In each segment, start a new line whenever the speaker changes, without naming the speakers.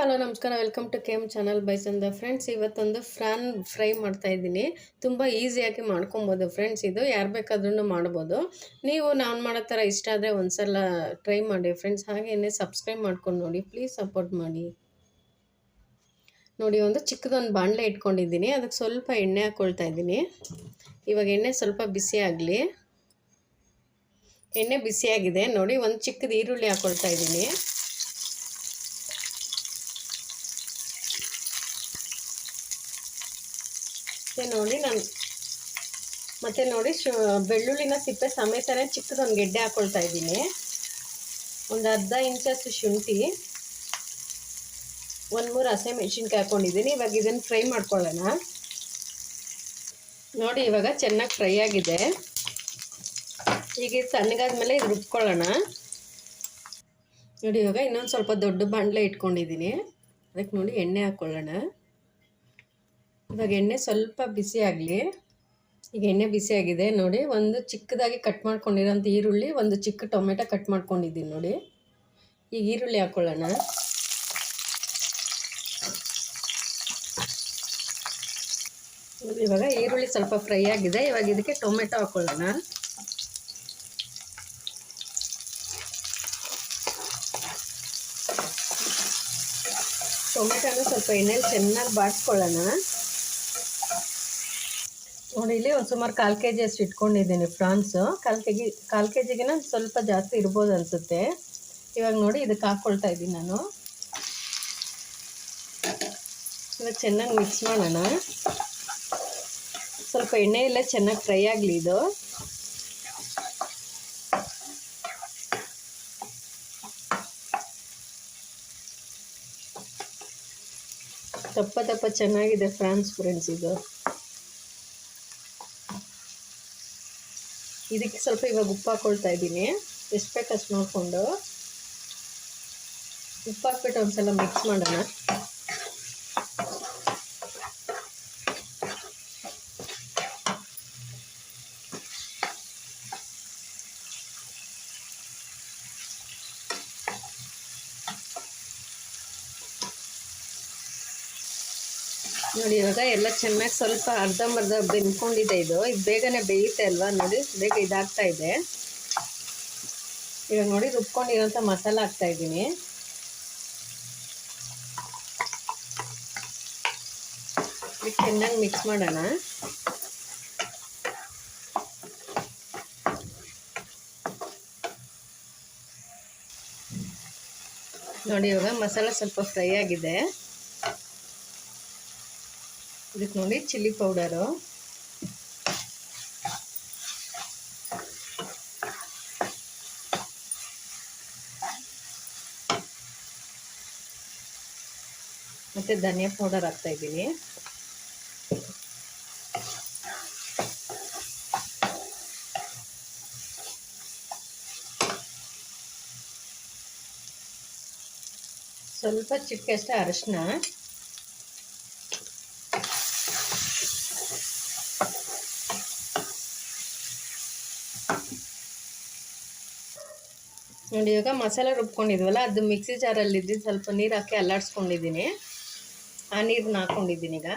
Hello, ನಮಸ್ಕಾರ. Welcome to K M channel ಬೈಸಂದ friends ಇವತ್ತೊಂದು prawn fry ಮಾಡ್ತಾ ಇದ್ದೀನಿ. ತುಂಬ ಈಸಿಯಾಗಿ ಮಾಡ್ಕೊಬೋದು ಫ್ರೆಂಡ್ಸ್ ಇದು. ಯಾರು ಬೇಕಾದ್ರೂ ಮಾಡ್ಬೋದು. ನೀವು ನಾನು ಮಾಡೋ ಥರ ಇಷ್ಟ ಆದರೆ ಒಂದ್ಸಲ ಟ್ರೈ ಮಾಡಿ ಫ್ರೆಂಡ್ಸ್ ಹಾಗೆಯೇ ಸಬ್ಸ್ಕ್ರೈಬ್ ಮಾಡ್ಕೊಂಡು ನೋಡಿ. ಪ್ಲೀಸ್ ಸಪೋರ್ಟ್ ಮಾಡಿ. ನೋಡಿ, ಒಂದು ಚಿಕ್ಕದೊಂದು ಬಾಣಲೆ ಇಟ್ಕೊಂಡಿದ್ದೀನಿ. ಅದಕ್ಕೆ ಸ್ವಲ್ಪ ಎಣ್ಣೆ ಹಾಕ್ಕೊಳ್ತಾ ಇದ್ದೀನಿ. ಇವಾಗ ಎಣ್ಣೆ ಸ್ವಲ್ಪ ಬಿಸಿ ಆಗಲಿ. ಎಣ್ಣೆ ಬಿಸಿಯಾಗಿದೆ ನೋಡಿ, ಒಂದು ಚಿಕ್ಕದು ಈರುಳ್ಳಿ ಹಾಕ್ಕೊಳ್ತಾ ಇದ್ದೀನಿ. ಮತ್ತು ನೋಡಿ ನಾನು ಮತ್ತು ನೋಡಿ ಶು ಬೆಳ್ಳುಳ್ಳಿನ ಸಿಪ್ಪೆ ಸಮೇತನೇ ಚಿಕ್ಕದೊಂದು ಗೆಡ್ಡೆ ಹಾಕ್ಕೊಳ್ತಾ ಇದ್ದೀನಿ. ಒಂದು ಅರ್ಧ ಇಂಚಷ್ಟು ಶುಂಠಿ, ಒಂದು ಮೂರು ಹಸೆ ಮೆಣಸಿನ್ಕಾಯಿ ಹಾಕ್ಕೊಂಡಿದ್ದೀನಿ ಇವಾಗ ಇದನ್ನು ಫ್ರೈ ಮಾಡ್ಕೊಳ್ಳೋಣ. ನೋಡಿ ಇವಾಗ ಚೆನ್ನಾಗಿ ಫ್ರೈ ಆಗಿದೆ. ಈಗ ಇದು ತಣ್ಣಗಾದ್ಮೇಲೆ ಇದು ರುಬ್ಕೊಳ್ಳೋಣ. ನೋಡಿ ಇವಾಗ ಇನ್ನೊಂದು ಸ್ವಲ್ಪ ದೊಡ್ಡ ಬಾಣಲೆ ಇಟ್ಕೊಂಡಿದ್ದೀನಿ. ಅದಕ್ಕೆ ನೋಡಿ ಎಣ್ಣೆ ಹಾಕ್ಕೊಳ್ಳೋಣ ಇವಾಗ ಎಣ್ಣೆ ಸ್ವಲ್ಪ ಬಿಸಿ ಆಗಲಿ, ಈಗ ಎಣ್ಣೆ ಬಿಸಿ ಆಗಿದೆ ನೋಡಿ, ಒಂದು ಚಿಕ್ಕದಾಗಿ ಕಟ್ ಮಾಡ್ಕೊಂಡಿರೋಂಥ ಈರುಳ್ಳಿ, ಒಂದು ಚಿಕ್ಕ ಟೊಮೆಟೊ ಕಟ್ ಮಾಡ್ಕೊಂಡಿದ್ದೀನಿ ನೋಡಿ. ಈಗ ಈರುಳ್ಳಿ ಹಾಕ್ಕೊಳ್ಳೋಣ ಇವಾಗ ಈರುಳ್ಳಿ ಸ್ವಲ್ಪ ಫ್ರೈ ಆಗಿದೆ, ಇವಾಗ ಇದಕ್ಕೆ ಟೊಮೆಟೊ ಹಾಕ್ಕೊಳ್ಳೋಣ ಟೊಮೆಟೊನ ಸ್ವಲ್ಪ ಎಣ್ಣೆಲಿ ಚೆನ್ನಾಗಿ ಬಾಡಿಸ್ಕೊಳ್ಳೋಣ ನೋಡಿ, ಇಲ್ಲಿ ಒಂದು ಸುಮಾರು ಕಾಲು ಕೆ ಜಿ ಅಷ್ಟು ಇಟ್ಕೊಂಡಿದ್ದೀನಿ ಫ್ರಾನ್ಸು. ಕಾಲು ಕೆ ಜಿ ಕಾಲು ಕೆ ಜಿಗಿನ ಸ್ವಲ್ಪ ಜಾಸ್ತಿ ಇರ್ಬೋದು ಅನಿಸುತ್ತೆ. ಇವಾಗ ನೋಡಿ ಇದಕ್ಕೆ ಹಾಕ್ಕೊಳ್ತಾ ಇದ್ದೀನಿ ನಾನು. ಇವಾಗ ಚೆನ್ನಾಗಿ ಮಿಕ್ಸ್ ಮಾಡೋಣ. ಸ್ವಲ್ಪ ಎಣ್ಣೆಯೆಲ್ಲ ಚೆನ್ನಾಗಿ ಫ್ರೈ ಆಗಲಿ ಇದು. ತಪ್ಪ ತಪ್ಪ ಚೆನ್ನಾಗಿದೆ ಫ್ರಾನ್ಸ್ ಫ್ರೆಂಡ್ಸ್ ಇದು ಇದಕ್ಕೆ ಸ್ವಲ್ಪ ಇವಾಗ ಉಪ್ಪು ಹಾಕ್ಕೊಳ್ತಾ ಇದ್ದೀನಿ. ಎಷ್ಟು ಬೇಕಷ್ಟು ನೋಡಿಕೊಂಡು. ಉಪ್ಪು ಹಾಕ್ಬಿಟ್ಟು ಒಂದ್ಸಲ ಮಿಕ್ಸ್ ಮಾಡೋಣ. ನೋಡಿ, ಇವಾಗ ಎಲ್ಲ ಚೆನ್ನಾಗಿ ಸ್ವಲ್ಪ ಅರ್ಧಂಬರ್ಧ ಬೆಂದ್ಕೊಂಡಿದೆ ಇದು. ಇದು ಬೇಗನೆ ಬೇಯುತ್ತೆ ಅಲ್ವಾ ನೋಡಿ, ಬೇಗ ಇದಾಗ್ತಾ ಇದೆ. ಇವಾಗ ನೋಡಿ, ರುಬ್ಕೊಂಡಿರೋಂಥ ಮಸಾಲ ಹಾಕ್ತಾ ಇದ್ದೀನಿ. ಚೆನ್ನಾಗಿ ಮಿಕ್ಸ್ ಮಾಡೋಣ. ನೋಡಿ, ಇವಾಗ ಮಸಾಲ ಸ್ವಲ್ಪ ಫ್ರೈ ಆಗಿದೆ. ಇದಕ್ಕೆ ನೋಡಿ ಚಿಲ್ಲಿ ಪೌಡರು ಮತ್ತು ಧನಿಯಾ ಪೌಡರ್ ಹಾಕ್ತಾ ಇದ್ದೀನಿ. ಸ್ವಲ್ಪ ಚಿಕ್ಕಷ್ಟೇ ಅರಶಿನ. ನೋಡಿ, ಇವಾಗ ಮಸಾಲೆ ರುಬ್ಕೊಂಡಿದ್ವಲ್ಲ, ಅದು ಮಿಕ್ಸಿ ಜಾರಲ್ಲಿ ಸ್ವಲ್ಪ ನೀರು ಹಾಕಿ ಅಲ್ಲಾಡಿಸ್ಕೊಂಡಿದ್ದೀನಿ ಆ ನೀರನ್ನ ಹಾಕ್ಕೊಂಡಿದ್ದೀನಿ ಈಗ.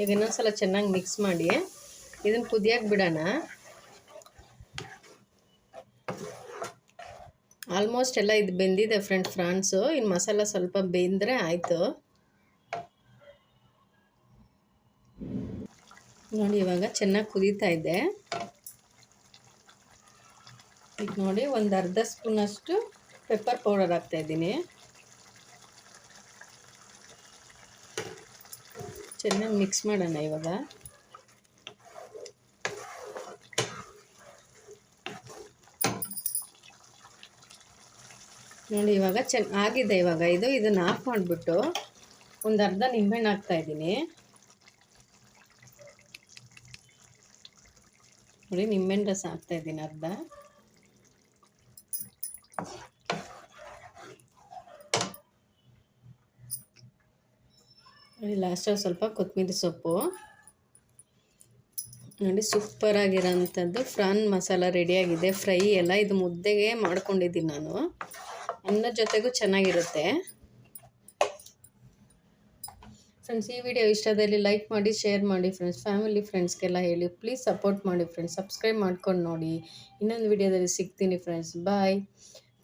ಈಗ ಇನ್ನೊಂದ್ಸಲ ಚೆನ್ನಾಗಿ ಮಿಕ್ಸ್ ಮಾಡಿ. ಇದನ್ನು ಕುದಿಯಕ್ಕೆ ಬಿಡೋಣ. ಆಲ್ಮೋಸ್ಟ್ ಎಲ್ಲ ಇದು ಬೆಂದಿದೆ ಫ್ರೆಂಡ್ ಫ್ರಾನ್ಸು ಇನ್ನು ಮಸಾಲ ಸ್ವಲ್ಪ ಬೆಂದರೆ ಆಯಿತು. ನೋಡಿ, ಇವಾಗ ಚೆನ್ನಾಗಿ ಕುದೀತಾ ಇದೆ. ಈಗ ನೋಡಿ ಒಂದು ಅರ್ಧ ಸ್ಪೂನಷ್ಟು ಪೆಪ್ಪರ್ ಪೌಡರ್ ಹಾಕ್ತಾಯಿದ್ದೀನಿ ಚೆನ್ನಾಗಿ ಮಿಕ್ಸ್ ಮಾಡೋಣ ಇವಾಗ. ನೋಡಿ ಇವಾಗ ಚೆನ್ನ ಆಗಿದೆ ಇವಾಗ. ಇದು ಇದನ್ನು ಆಫ್ ಮಾಡಿಬಿಟ್ಟು ಒಂದು ಅರ್ಧ ನಿಂಬೆಹಣ್ಣು ಹಾಕ್ತಾಯಿದ್ದೀನಿ ನೋಡಿ ನಿಂಬೆಹಣ್ಣು ರಸ ಹಾಕ್ತಾಯಿದ್ದೀನಿ ಅರ್ಧ. ನೋಡಿ ಲಾಸ್ಟಲ್ಲಿ ಸ್ವಲ್ಪ ಕೊತ್ತಂಬರಿ ಸೊಪ್ಪು. ನೋಡಿ ಸೂಪರಾಗಿರೋಂಥದ್ದು ಫ್ರಾನ್ ಮಸಾಲ ರೆಡಿಯಾಗಿದೆ ಫ್ರೈ ಎಲ್ಲ ಇದು ಮುದ್ದೆಗೆ ಮಾಡ್ಕೊಂಡಿದ್ದೀನಿ ನಾನು. ಅನ್ನ ಜೊತೆಗೂ ಚೆನ್ನಾಗಿರುತ್ತೆ. ಫ್ರೆಂಡ್ಸ್ ಈ ವಿಡಿಯೋ ಇಷ್ಟದಲ್ಲಿ ಲೈಕ್ ಮಾಡಿ ಶೇರ್ ಮಾಡಿ ಫ್ರೆಂಡ್ಸ್ ಫ್ಯಾಮಿಲಿ ಫ್ರೆಂಡ್ಸ್ಗೆಲ್ಲ ಹೇಳಿ. ಪ್ಲೀಸ್ ಸಪೋರ್ಟ್ ಮಾಡಿ ಫ್ರೆಂಡ್ಸ್ ಸಬ್ಸ್ಕ್ರೈಬ್ ಮಾಡ್ಕೊಂಡು ನೋಡಿ. ಇನ್ನೊಂದು ವಿಡಿಯೋದಲ್ಲಿ ಸಿಗ್ತೀನಿ friends bye